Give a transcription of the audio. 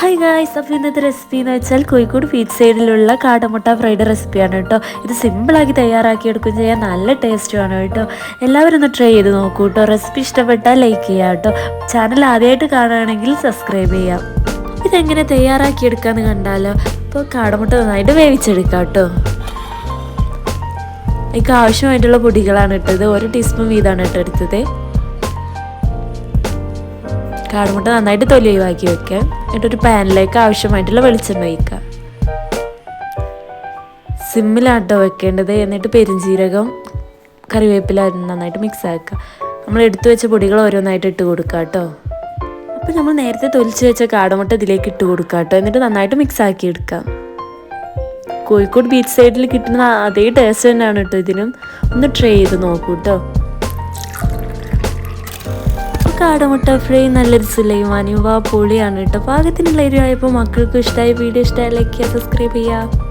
Hi guys അപ്പോൾ ഇന്നത്തെ recipe എന്ന് വെച്ചാൽ കോഴിക്കോട് ബീച്ച് സൈഡിലുള്ള കാടമുട്ട ഫ്രൈഡ് റെസിപ്പിയാണ് കേട്ടോ. ഇത് സിമ്പിളാക്കി തയ്യാറാക്കി എടുക്കുകയും ചെയ്യാൻ നല്ല ടേസ്റ്റുമാണ് കേട്ടോ. എല്ലാവരും ഒന്ന് ട്രൈ ചെയ്ത് നോക്കൂ കേട്ടോ. റെസിപ്പി ഇഷ്ടപ്പെട്ടാൽ ലൈക്ക് ചെയ്യാം കേട്ടോ. ചാനൽ ആദ്യമായിട്ട് കാണുകയാണെങ്കിൽ സബ്സ്ക്രൈബ് ചെയ്യാം ഇതെങ്ങനെ തയ്യാറാക്കി എടുക്കാമെന്ന് കണ്ടാലോ? ഇപ്പോൾ കാടമുട്ട നന്നായിട്ട് വേവിച്ചെടുക്കാം കേട്ടോ. എനിക്ക് ആവശ്യമായിട്ടുള്ള പൊടികളാണ് ഇട്ടത്. ഒരു ടീസ്പൂൺ വീതമാണ് ഇട്ടെടുത്തത് കാടുമുട്ട നന്നായിട്ട് തൊലി ഒഴിവാക്കി വെക്കാം എന്നിട്ടൊരു പാനിലേക്ക് ആവശ്യമായിട്ടുള്ള വെളിച്ചെണ്ണ ഒഴിക്കുക. സിമ്മിലാട്ടോ വെക്കേണ്ടത്. എന്നിട്ട് പെരിഞ്ചീരകം കറിവേപ്പില നന്നായിട്ട് മിക്സ് ആക്കുക. നമ്മൾ എടുത്തു വെച്ച പൊടികൾ ഓരോന്നായിട്ട് ഇട്ട് കൊടുക്കുക കേട്ടോ. അപ്പോൾ നമ്മൾ നേരത്തെ തൊലിച്ച് വെച്ച കാടമുട്ട ഇതിലേക്ക് ഇട്ട് കൊടുക്കുക കേട്ടോ. എന്നിട്ട് നന്നായിട്ട് മിക്സ് ആക്കി എടുക്കാം. കോഴിക്കോട് ബീച്ച് സൈഡിൽ കിട്ടുന്ന അതേ ടേസ്റ്റ് തന്നെയാണ് കേട്ടോ ഇതിനും. ഒന്ന് ട്രൈ ചെയ്ത് നോക്കൂ കേട്ടോ. കാടമുട്ട ഫ്രൈ നല്ലൊരു സുലൈമാനിയും വാ പൊളിയാണ് കേട്ടോ. പാകത്തിനുള്ള എരിവായപ്പോൾ മക്കൾക്കും ഇഷ്ടമായി വീഡിയോ ഇഷ്ടമായി ലൈക്ക് ചെയ്യുക സബ്സ്ക്രൈബ് ചെയ്യുക.